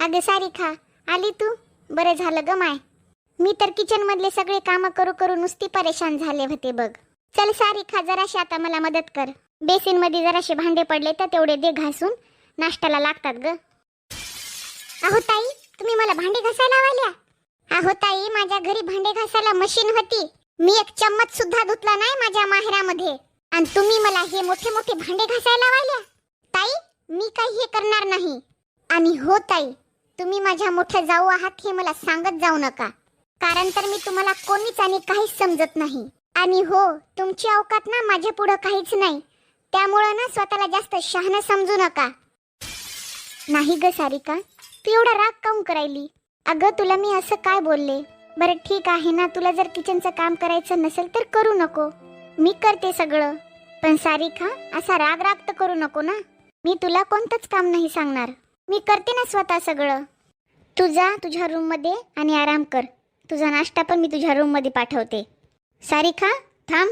अगं सारिका आली तू? बरं झालं ग माय. मी तर किचनमधले सगळे कामं करू करू नुसती परेशान झाले होते बघ. चल सारिका जराशी आता मला मदत कर. बेसिनमध्ये जराशे भांडे पडले तर तेवढे दे घासून. नाश्त्याला लागतात ग. अहो ताई तुम्ही मला भांडे घासायला लावल्या? अहो ताई माझ्या घरी भांडे घासायला मशीन होती. मी एक चम्मच सुद्धा धुतला नाही माझ्या माहेरामध्ये. आणि तुम्ही मला हे मोठे मोठे भांडे घासायला लावल्या ताई मी काही हे करणार नाही. आणि हो ताई तुम्ही माझ्या मोठ्या जाऊ आहात हे मला सांगत जाऊ नका. कारण तर मी तुम्हाला कोणीच आणि काहीच समजत नाही. आणि हो तुमची अवकात ना माझ्या पुढं काहीच नाही. त्यामुळं ना स्वतःला जास्त शहाणं समजू नका. नाही ग सारिका तू एवढा राग काऊन करायली? अगं तुला मी असं काय बोलले? बरं ठीक आहे ना तुला जर किचनचं काम करायचं नसेल तर करू नको. मी करते सगळं. पण सारिका असा राग राग तर करू नको ना. मी तुला कोणतंच काम नाही सांगणार. मी करते ना स्वतः सगळं. तू जा तुझ्या रूममध्ये आणि आराम कर. तुझा नाश्ता पण मी तुझ्या रूममध्ये पाठवते. सारिका थांब.